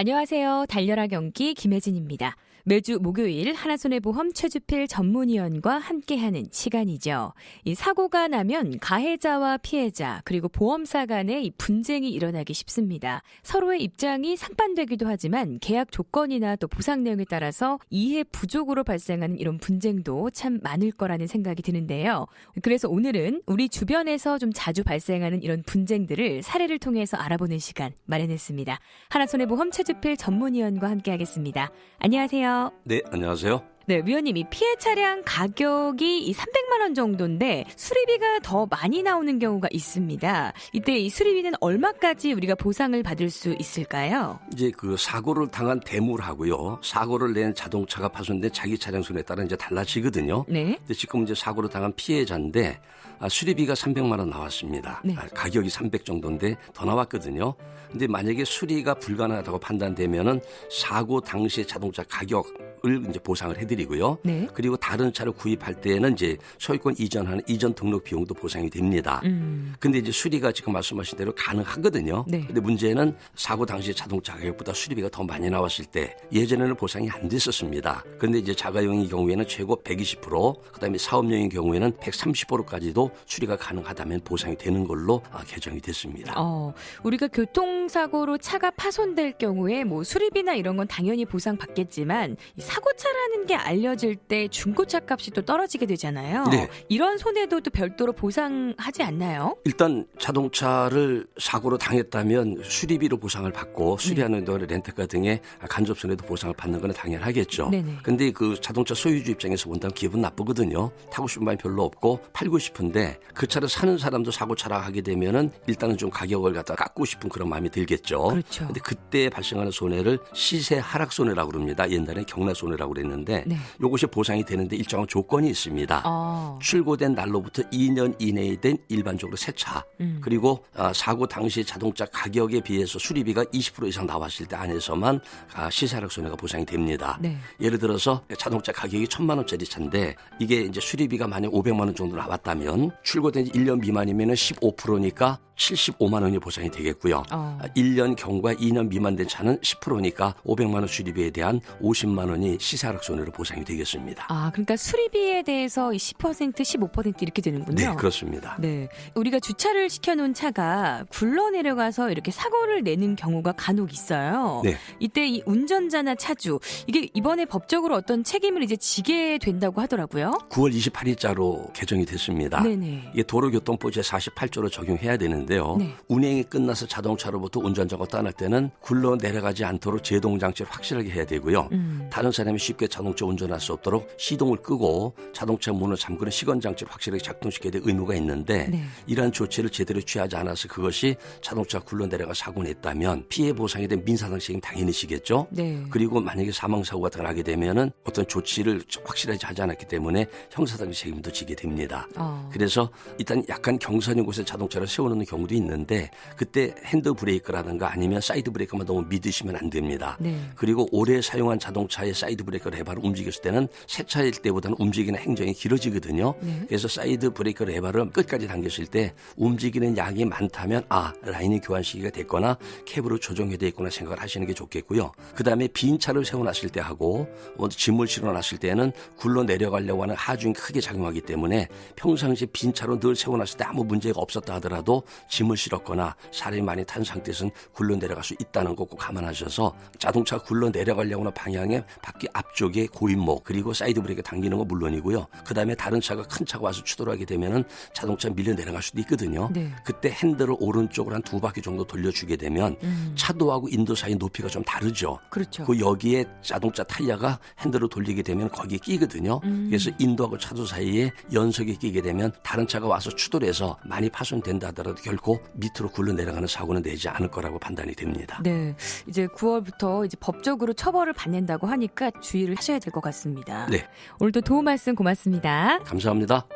안녕하세요. 달려라 경기 김혜진입니다. 매주 목요일 하나손해보험 최주필 전문위원과 함께하는 시간이죠. 이 사고가 나면 가해자와 피해자 그리고 보험사 간의 이 분쟁이 일어나기 쉽습니다. 서로의 입장이 상반되기도 하지만 계약 조건이나 또 보상 내용에 따라서 이해 부족으로 발생하는 이런 분쟁도 참 많을 거라는 생각이 드는데요. 그래서 오늘은 우리 주변에서 좀 자주 발생하는 이런 분쟁들을 사례를 통해서 알아보는 시간 마련했습니다. 하나손해보험 최 주필 전문위원과 함께하겠습니다. 안녕하세요. 네, 안녕하세요. 네, 위원님, 이 피해 차량 가격이 이 300만 원 정도인데 수리비가 더 많이 나오는 경우가 있습니다. 이때 이 수리비는 얼마까지 우리가 보상을 받을 수 있을까요? 이제 그 사고를 당한 대물하고요. 사고를 낸 자동차가 파손된 자기 차량 손에 따라 이제 달라지거든요. 네. 근데 지금 이제 사고를 당한 피해자인데 아, 수리비가 300만 원 나왔습니다. 네. 아, 가격이 300 정도인데 더 나왔거든요. 근데 만약에 수리가 불가능하다고 판단되면은 사고 당시의 자동차 가격을 이제 보상을 해드리 고요. 네. 그리고 다른 차를 구입할 때에는 이제 소유권 이전하는 이전 등록 비용도 보상이 됩니다. 음. 근데 이제 수리가 지금 말씀하신 대로 가능하거든요. 네. 근데 문제는 사고 당시 자동차 가격보다 수리비가 더 많이 나왔을 때 예전에는 보상이 안 됐었습니다. 근데 이제 자가용의 경우에는 최고 120%, 그다음에 사업용의 경우에는 130%까지도 수리가 가능하다면 보상이 되는 걸로 아, 개정이 됐습니다. 어, 우리가 교통사고로 차가 파손될 경우에 뭐 수리비나 이런 건 당연히 보상받겠지만 이 사고차라는 게 알려질 때 중고차 값이 또 떨어지게 되잖아요. 네. 이런 손해도 또 별도로 보상하지 않나요? 일단 자동차를 사고로 당했다면 수리비로 보상을 받고 수리하는 동안 렌터카 등의 간접 손해도 보상을 받는 건 당연하겠죠. 네네. 근데 그 자동차 소유주 입장에서 본다면 기분 나쁘거든요. 타고 싶은 마음이 별로 없고 팔고 싶은데 그 차를 사는 사람도 사고 차라 하게 되면은 일단은 좀 가격을 갖다 깎고 싶은 그런 마음이 들겠죠. 그렇죠. 근데 그때 발생하는 손해를 시세 하락 손해라고 그럽니다. 옛날에 경락 손해라고 그랬는데 네. 요것이 보상이 되는데 일정한 조건이 있습니다. 어. 출고된 날로부터 2년 이내에 된 일반적으로 새 차, 음. 그리고 아, 사고 당시 자동차 가격에 비해서 수리비가 20% 이상 나왔을 때 안에서만 아, 시세하락 손해가 보상이 됩니다. 네. 예를 들어서 자동차 가격이 천만 원짜리 차인데 이게 이제 수리비가 만약 500만 원 정도 나왔다면 출고된 지 1년 미만이면 15%니까 75만 원이 보상이 되겠고요. 어. 아, 1년 경과 2년 미만 된 차는 10%니까 500만 원 수리비에 대한 50만 원이 시세하락 손해로 보상이 되겠습니다. 아, 그러니까 수리비에 대해서 이 10%, 15% 이렇게 되는군요. 네, 그렇습니다. 네. 우리가 주차를 시켜놓은 차가 굴러 내려가서 이렇게 사고를 내는 경우가 간혹 있어요. 네. 이때 이 운전자나 차주, 이게 이번에 법적으로 어떤 책임을 이제 지게 된다고 하더라고요. 9월 28일자로 개정이 됐습니다. 네네. 이게 도로교통법 제 48조로 적용해야 되는데요. 네. 운행이 끝나서 자동차로부터 운전자가 떠날 때는 굴러 내려가지 않도록 제동 장치를 확실하게 해야 되고요. 음. 다른 사람이 쉽게 자동차 운전할 수 없도록 시동을 끄고 자동차 문을 잠그는 시건 장치를 확실하게 작동시켜야 될 의무가 있는데 네. 이러한 조치를 제대로 취하지 않아서 그것이 자동차 굴러 내려가 사고 냈다면 피해 보상에 대한 민사상 책임 당연히 지겠죠. 네. 그리고 만약에 사망 사고 같은 걸 하게 되면은 어떤 조치를 확실하게 하지 않았기 때문에 형사상 책임도 지게 됩니다. 어. 그래서 일단 약간 경사진 곳에 자동차를 세워놓는 경우도 있는데 그때 핸드 브레이크라든가 아니면 사이드 브레이크만 너무 믿으시면 안 됩니다. 네. 그리고 오래 사용한 자동차의 사이드 브레이크 레바를 움직 였을 때는 새 차일 때보다는 움직이는 행정이 길어지거든요. 네. 그래서 사이드 브레이크 레바를 끝까지 당겼을 때 움직이는 양이 많다면 아 라인이 교환 시기가 됐거나 캡으로 조정해야 되겠구나 생각을 하시는 게 좋겠고요. 그 다음에 빈 차를 세워놨을 때 하고 뭐 짐을 실어놨을 때는 굴러 내려가려고 하는 하중이 크게 작용하기 때문에 평상시 빈 차로 늘 세워놨을 때 아무 문제가 없었다 하더라도 짐을 실었거나 사람이 많이 탄 상태에서는 굴러 내려갈 수 있다는 거 꼭 감안하셔서 자동차 굴러 내려가려고 하는 방향의 바퀴 앞쪽에 고 인목 그리고 사이드 브레이크 당기는 거 물론이고요. 그 다음에 다른 차가 큰 차가 와서 추돌하게 되면은 자동차 밀려 내려갈 수도 있거든요. 네. 그때 핸들을 오른쪽으로 한 두 바퀴 정도 돌려주게 되면 음. 차도하고 인도 사이 높이가 좀 다르죠. 그렇죠. 그 여기에 자동차 타이어가 핸들을 돌리게 되면 거기에 끼거든요. 음. 그래서 인도하고 차도 사이에 연석이 끼게 되면 다른 차가 와서 추돌해서 많이 파손된다 하더라도 결코 밑으로 굴러 내려가는 사고는 내지 않을 거라고 판단이 됩니다. 네. 이제 9월부터 이제 법적으로 처벌을 받는다고 하니까 주의를 하셔야 될것 같습니다. 네. 오늘도 도움 말씀 고맙습니다. 감사합니다.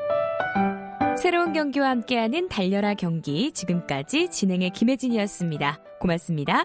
새로운 경기와 함께하는 달려라 경기 지금까지 진행의 김혜진이었습니다. 고맙습니다.